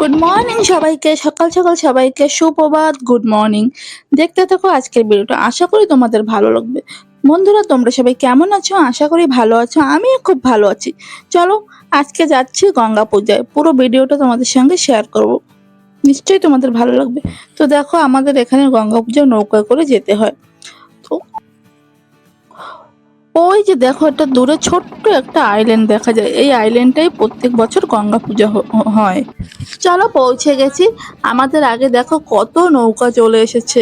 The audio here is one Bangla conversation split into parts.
গুড মর্নিং সবাইকে, সকাল সকাল সবাইকে সুপ্রভাত গুড মর্নিং দেখতে থাকো আজকের ভিডিওটা, আশা করি তোমাদের ভালো লাগবে। বন্ধুরা, তোমরা সবাই কেমন আছো? আশা করি ভালো আছো, আমিও খুব ভালো আছি। চলো, আজকে যাচ্ছি গঙ্গা পূজায়। পুরো ভিডিওটা তোমাদের সঙ্গে শেয়ার করব। নিশ্চয়ই তোমাদের ভালো লাগবে। তো দেখো, আমাদের এখানে গঙ্গা পূজা নৌকায় করে যেতে হয়। ওই যে দেখো একটা দূরে ছোট্ট একটা আইল্যান্ড দেখা যায়। এই আইল্যান্ডটাই প্রত্যেক বছর গঙ্গা পূজা হয়। চলো পৌঁছে গেছি। আমাদের আগে দেখো কত নৌকা চলে এসেছে।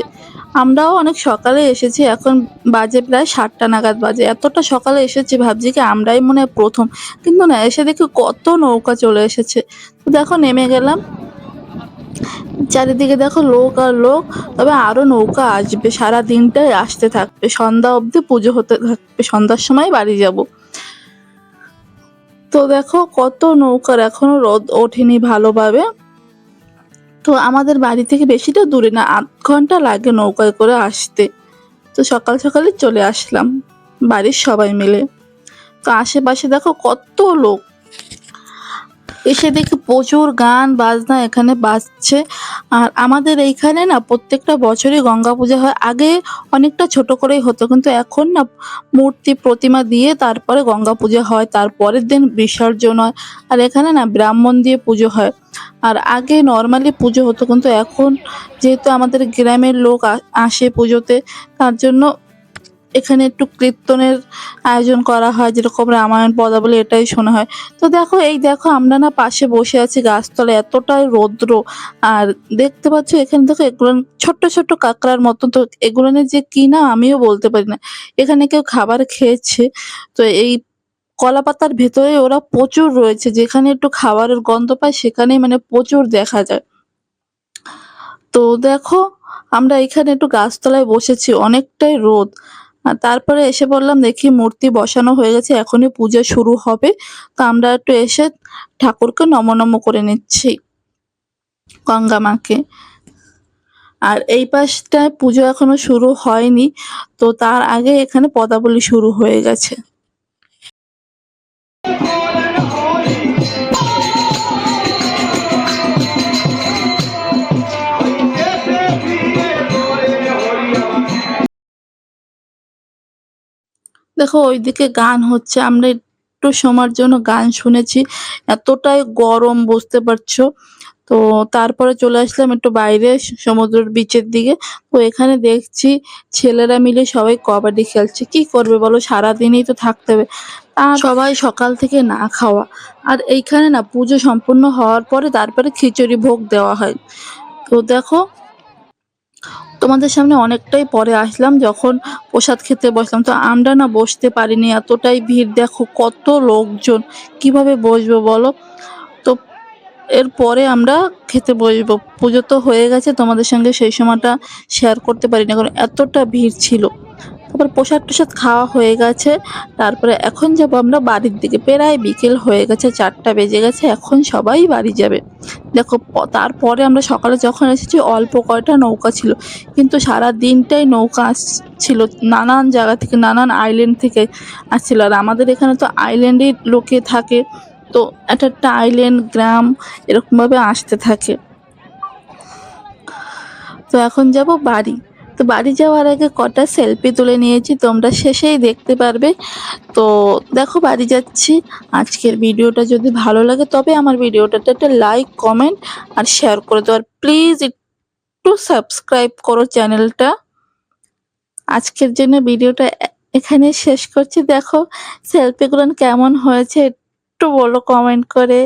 আমরাও অনেক সকালে এসেছি, এখন বাজে প্রায় সাতটা নাগাদ বাজে। এতটা সকালে এসেছি ভাবছি কি আমরাই মনে প্রথম। কিন্তু না, এসে দেখি কত নৌকা চলে এসেছে। দেখো, নেমে গেলাম। চারিদিকে দেখো লোক আর লোক, তবে আরও নৌকা আসবে, সারা দিনটাই আসতে থাকবে। সন্ধ্যা অবধি পুজো হতে থাকবে, সন্ধ্যার সময় বাড়ি যাব। তো দেখো কত নৌকার এখনও রোদ ওঠেনি ভালোভাবে। তো আমাদের বাড়ি থেকে বেশিটা দূরে না, আধ ঘণ্টা লাগে নৌকায় করে আসতে। তো সকাল সকালে চলে আসলাম, বাড়ির সবাই মিলে। তো আশেপাশে দেখো কত লোক এসে দেখি প্রচুর গান, বাজনা এখানে বাজছে। আর আমাদের এইখানে না প্রত্যেকটা বছরই গঙ্গা পূজা হয়। আগে অনেকটা ছোট করেই হতো, কিন্তু এখন না মূর্তি, প্রতিমা দিয়ে তারপরে গঙ্গা পূজা হয়, তারপরের দিন বিসর্জন হয়। আর এখানে না ব্রাহ্মণ দিয়ে পুজো হয়। আর আগে নর্মালি পুজো হতো, কিন্তু এখন যেহেতু আমাদের গ্রামের লোক আসে পুজোতে, তার জন্য এখানে একটু কীর্তনের আয়োজন করা হয়, যেরকম রামায়ণ, পদাবলী এটাই শোনা হয়। তো দেখো, এই দেখো, আমরা না পাশে বসে আছি গাছতলায়, এতটাই রৌদ্র। আর দেখতে পাচ্ছ, এখানে দেখো, এগুলো ছোট্ট ছোট্ট কাঁকড়ার মতন। তো এগুলো যে কি না, আমিও বলতে পারি না। এখানে কেউ খাবার খেয়েছে, তো এই কলা পাতার ভেতরে ওরা প্রচুর রয়েছে। যেখানে একটু খাবারের গন্ধ পায়, সেখানেই মানে প্রচুর দেখা যায়। তো দেখো, আমরা এখানে একটু গাছতলায় বসেছি, অনেকটাই রোদ। আর তারপরে এসে বললাম, দেখি মূর্তি বসানো হয়ে গেছে, এখনই পুজো শুরু হবে। তো আমরা একটু এসে ঠাকুরকে নমনম করে নিচ্ছি গঙ্গা মাকে। আর এই পাশটায় পুজো এখনও শুরু হয়নি, তো তার আগে এখানে পদাবলী শুরু হয়ে গেছে। দেখো, ওইদিকে গান হচ্ছে। আমরা একটু সময়ের জন্য গান শুনেছি। এতটাই গরম, বুঝতে পারছ? তো তারপরে চলে আসলাম একটু বাইরে, সমুদ্রের বিচের দিকে। তো এখানে দেখছি ছেলেরা মিলে সবাই কবাডি খেলছে। কি করবে বলো? সারাদিনই তো থাকতে হবে। আর সবাই সকাল থেকে না খাওয়া। আর এইখানে না পুজো সম্পূর্ণ হওয়ার পরে তারপরে খিচুড়ি ভোগ দেওয়া হয়। তো দেখো তোমাদের সামনে অনেকটাই পরে আসলাম, যখন প্রসাদ খেতে বসলাম। তো আমরা না বসতে পারিনি, এতটাই ভিড়। দেখো কত লোকজন, কীভাবে বসবো বলো? তো এরপরে আমরা খেতে বসবো। পুজো তো হয়ে গেছে, তোমাদের সঙ্গে সেই সময়টা শেয়ার করতে পারিনি, কারণ এতটা ভিড় ছিল। তারপর প্রসাদ টসাদ খাওয়া হয়ে গেছে। তারপরে এখন যাব আমরা বাড়ির দিকে। প্রায় বিকেল হয়ে গেছে, চারটা বেজে গেছে, এখন সবাই বাড়ি যাবে। দেখো তারপরে আমরা সকালে যখন এসেছি, অল্প কয়টা নৌকা ছিল। কিন্তু সারা দিনটাই নৌকা আসছিল, নানান জায়গা থেকে, নানান আইল্যান্ড থেকে আসছিল। আর আমাদের এখানে তো আইল্যান্ডে লোকে থাকে। তো একটা একটা আইল্যান্ড গ্রাম, এরকমভাবে আসতে থাকে। তো এখন যাব বাড়ি। তো বাড়ি যাওয়ার আগে কটা সেলফি তুলে নিয়েছি, তোমরা শেষেই দেখতে পারবে। তো দেখো বাড়ি যাচ্ছি। আজকের ভিডিওটা যদি ভালো লাগে, তবে আমার ভিডিওটাতে একটা লাইক কমেন্ট আর শেয়ার করে দাও। আর প্লিজ একটু সাবস্ক্রাইব করো চ্যানেলটা আজকের জন্য ভিডিওটা এখানে শেষ করছি। দেখো সেলফিগুলো কেমন হয়েছে, একটু বলো কমেন্ট করে।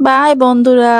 বাই বন্ধুরা।